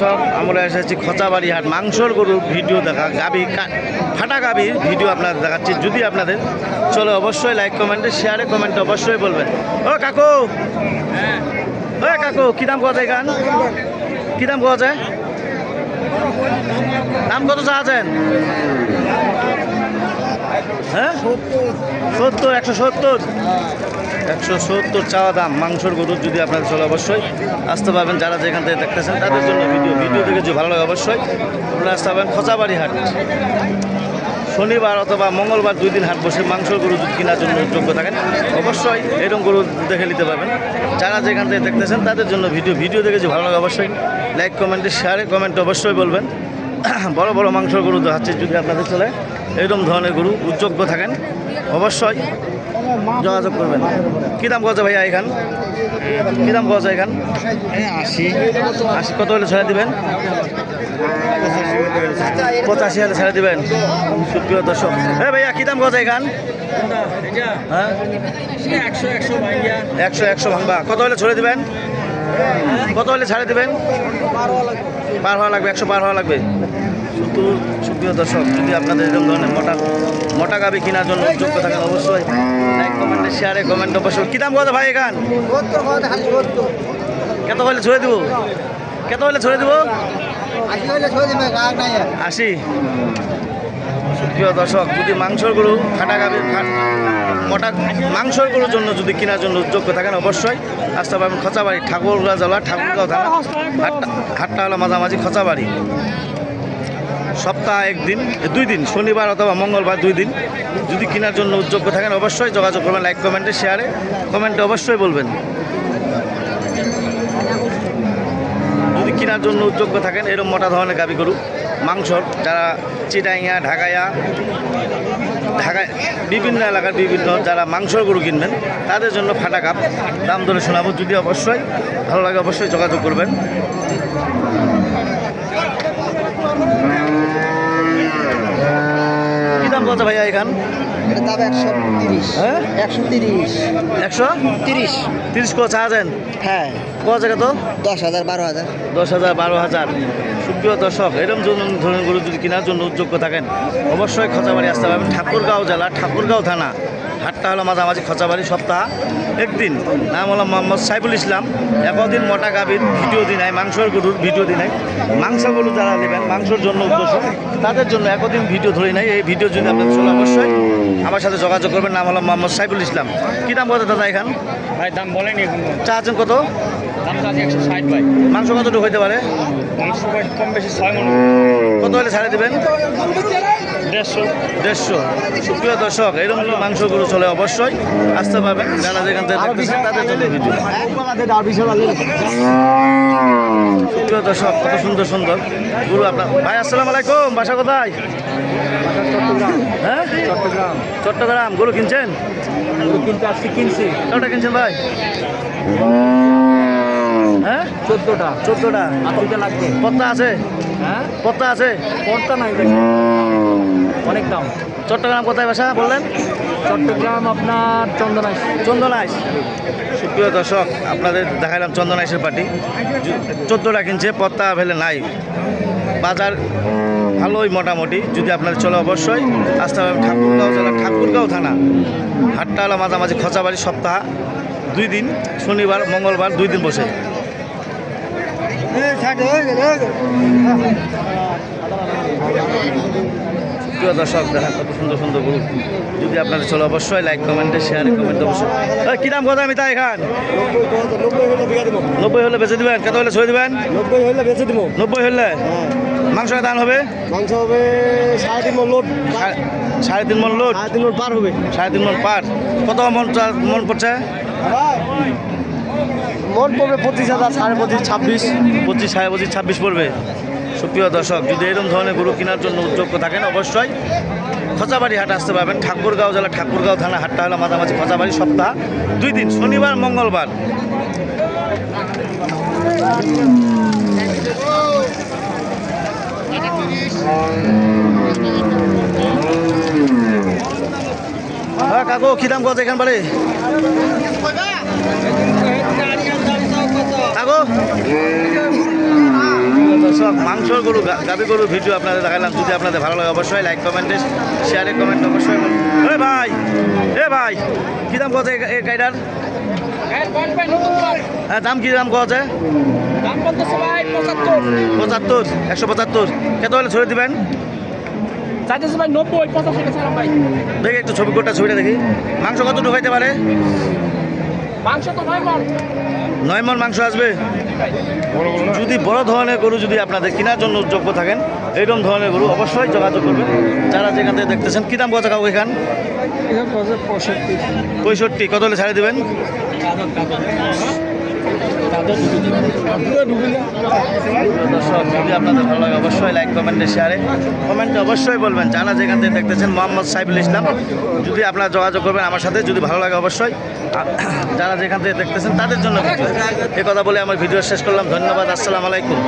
সব আমরা এসেছি খচাবাড়ি হাট মাংসর গরুর ভিডিও দেখা গাবি ফাটা গাবির ভিডিও আপনাদের দেখাচ্ছি, যদি আপনাদের চলো অবশ্যই লাইক কমেন্টে শেয়ারে কমেন্টে অবশ্যই বলবেন। ও কাকু! ও কাকু, কী দাম পাওয়া যায় গান কী দাম পাওয়া যায় দাম কত চাচ্ছেন হ্যাঁ? সত্তর, একশো সত্তর। একশো সত্তর চাওয়া দাম মাংসর গরুর যদি আপনাদের চলে অবশ্যই আসতে পারবেন। যারা যেখান থেকে দেখতেছেন, তাদের জন্য ভিডিও ভিডিও দেখে যদি ভালো লাগে অবশ্যই আপনারা আসতে পারবেন খোঁচাবাড়ি হাট শনিবার অথবা মঙ্গলবার দুই দিন হাট বসে মাংসর গরু যদি কেনার জন্য যোগ্য থাকেন। অবশ্যই এরকম গরু দেখে নিতে পারবেন। যারা যেখান থেকে দেখতেছেন, তাদের জন্য ভিডিও ভিডিও দেখে যদি ভালো লাগে অবশ্যই লাইক কমেন্টে শেয়ারে কমেন্ট অবশ্যই বলবেন। বড় বড় মাংসর গরু দেখাচ্ছে যদি আপনাদের চলে। এরকম ধরনের গরু উদ্যোগ্য থাকেন। অবশ্যই যোগাযোগ করবেন। কী দাম কত ভাইয়া এখান? কী দাম কত এখান? আশি। আশি কত হলে ছেড়ে দেবেন? পঁচাশি হলে ছেড়ে দিবেন। সুপ্রিয় দর্শক হ্যাঁ ভাইয়া কী দাম কত এখান? হ্যাঁ? একশো একশো একশো একশো ভাঙবা। কত হলে ছেড়ে দেবেন? কত হলে ছাড়ে দেবেন? পার হওয়া লাগবে। একশো পার হওয়া লাগবে। শুধু সুপ্রিয় দর্শক, যদি আপনাদের এরকম ধরনের মোটা মোটা গাবি কেনার জন্য যোগ্য থাকেন অবশ্যই কমেন্টে শেয়ারে কমেন্ট অবশ্যই। কী দাম কত ভাই এখান? কত হলে ছড়ে দেবো? কত হলে ছড়ে দেবো? আশি। সুপ্রিয় দর্শক, যদি মাংসর গরু, ফাটা গাবি মোটা মাংসর গরুর জন্য যদি কেনার জন্য যোগ্য থাকেন অবশ্যই আসতে পারবেন খচাবাড়ি ঠাকুরগাঁ জেলা, ঠাকুরগাঁও থানা, হাটটা হাটটা হলো মাঝামাঝি খচাবাড়ি। সপ্তাহ একদিন, দুই দিন, শনিবার অথবা মঙ্গলবার দুই দিন। যদি কেনার জন্য উদ্যোগ্য থাকেন, অবশ্যই যোগাযোগ করবেন, লাইক কমেন্টে, শেয়ারে কমেন্টে অবশ্যই বলবেন। যদি কেনার জন্য উদ্যোগ্য থাকেন এরকম মোটা ধরনের গাবি গরু মাংসর যারা চিটাইয়া, ঢাকাইয়া ঢাকায় বিভিন্ন এলাকার বিভিন্ন যারা মাংসর গরু কিনবেন, তাদের জন্য ফাটা কাপ, দাম ধরে শোনাবো। যদি অবশ্যই ভালো লাগে, অবশ্যই যোগাযোগ করবেন। কত ভাইয়া এখান? এটা দাম একশো তিরিশ। হ্যাঁ? একশো তিরিশ। একশো? তিরিশ। তিরিশ কো হ্যাঁ। ক জায়গা তো? দশ হাজার বারো হাজার। দশ হাজার বারো হাজার। সুপ্রিয় দর্শক এরকম জন- ধরনের গরু যদি কেনার জন্য উদ্যোগ্য থাকেন অবশ্যই আসতে পারবেন ঠাকুরগাঁও জেলা ঠাকুরগাঁও থানা। হাটটা হলো মাঝামাঝি খচাবাড়ি সপ্তাহ একদিন। নাম হলো মোহাম্মদ সাইফুল ইসলাম। একদিন মোটা গাভীর ভিডিও দিনাই মাংসর গরুর ভিডিও দিনাই মাংস গরু যারা নেবেন মাংসর জন্য উদ্দেশ্য তাদের জন্য একদিন ভিডিও ধরে নাই। এই ভিডিও যদি আপনার চলে অবশ্যই আমার সাথে যোগাযোগ করবেন। নাম হলো মোহাম্মদ সাইফুল ইসলাম। কী দাম কত দাদা এখান? ভাই দাম বলেনি চা আছেন কত? দাম আছে একশো ষাট ভাই। মাংস কতটুকু হইতে পারে? মাংস কম বেশি ছয় মন। কত হলে ছাড়ে দেবেন? দেড়শো। দেড়শো। সুপ্রিয় দর্শক এরকম মাংস গরু চলে অবশ্যই। আসতে পারবেন যারা যেখান থেকে তাদের জন্য ভিডিও সুপ্রিয় দর্শক কত সুন্দর সুন্দর। গুরু আপনার ভাই আসসালামু আলাইকুম বাসা কোথায়? হ্যাঁ? চট্টগ্রাম। চট্টগ্রাম। গরু কিনছেন? কিন্তু আজকে কিনছি। কটা কিনছেন ভাই? হ্যাঁ? চোদ্দোটা। চোদ্দোটা। লাগবে। পত্তা আছে? হ্যাঁ? পত্তা আছে? পড়তা নাই অনেক দাম। চট্টগ্রাম কোথায় বাসা বললেন? চট্টগ্রাম আপনার চন্দনাইশ। চন্দনাইশ। সুপ্রিয় দর্শক আপনাদের দেখালাম চন্দনাইশের পার্টি চোদ্দোটা কিনছে পত্তা ফেলে নাই। বাজার ভালোই মোটামুটি। যদি আপনার চলে অবশ্যই আসতে হবে ঠাকুরগাঁও জেলা ঠাকুরগাঁও থানা। হাটটা হলো মাঝামাঝি খচাবাড়ি সপ্তাহ দুই দিন শনিবার মঙ্গলবার দুই দিন বসে। প্রিয় দর্শক দেখা কত সুন্দর সুন্দর গ্রুপ যদি আপনাদের চলে অবশ্যই লাইক কমেন্টে শেয়ার কমেন্ট অবশ্যই। কি দাম কথা আমি তাই খান নব্বই হলে বেঁচে দিবেন কত হলে ছয় দিবেন? নব্বই হলে? বেঁচে দিব নব্বই হলে মাংস দান হবে মাংস হবে? সাড়ে তিন মন লোড সাড়ে তিন মন লোড। সাড়ে তিন মন পার হবে। সাড়ে তিন মন পার। কত মন মন পড়ছে? মন পড়বে পঁচিশ হাজার, সাড়ে পঁচিশ, ছাব্বিশ। পঁচিশ, সাড়ে পঁচিশ, ছাব্বিশ পড়বে। সুপ্রিয় দর্শক, যদি এরকম ধরনের গরু কেনার জন্য উদ্যোগ থাকেন, অবশ্যই খচাবাড়ি হাট আসতে পারবেন। ঠাকুরগাঁও জেলা, ঠাকুরগাঁও থানা হাটটা হলো মাঝামাঝি খচাবাড়ি সপ্তাহ, দুই দিন, শনিবার, মঙ্গলবার। হ্যাঁ কাকু, কি দাম কত এখান মাংসর গরু, গা- গাভী গরুর ভিডিও আপনাদের দেখালাম। যদি আপনাদের ভালো লাগে, অবশ্যই লাইক কমেন্টে শেয়ারে কমেন্ট অবশ্যই। এ ভাই এ ভাই, কী দাম কত এই গাড়িটার হ্যাঁ দাম কী দাম কত পঁচাত্তর, একশো পঁচাত্তর। কত হলে ছড়ে দিবেন? দেখি একটু ছবি কোটা ছবিটা দেখি। মাংস কত ঢুকাইতে পারে? মাংস তো নয় মন মাংস আসবে। যদি বড় ধরনের গরু যদি আপনাদের কেনার জন্য যোগ্য থাকেন এইরকম ধরনের গরু অবশ্যই যোগাযোগ করবেন। যারা যেখান থেকে দেখতেছেন কী দাম কত কাউ এখান? পঁয়ষট্টি। পঁয়ষট্টি। কত হলে ছাড়ে দেবেন? দর্শক যদি আপনাদের ভালো লাগে, অবশ্যই লাইক কমেন্টে শেয়ারে কমেন্টে অবশ্যই বলবেন যারা যেখান থেকে দেখতেছেন মোহাম্মদ সাইফুল ইসলাম। যদি আপনারা যোগাযোগ করবেন আমার সাথে, যদি ভালো লাগে অবশ্যই। যারা যেখান থেকে দেখতেছেন তাদের জন্য। এই কথা বলে আমার ভিডিও শেষ করলাম, ধন্যবাদ, আসসালামু আলাইকুম।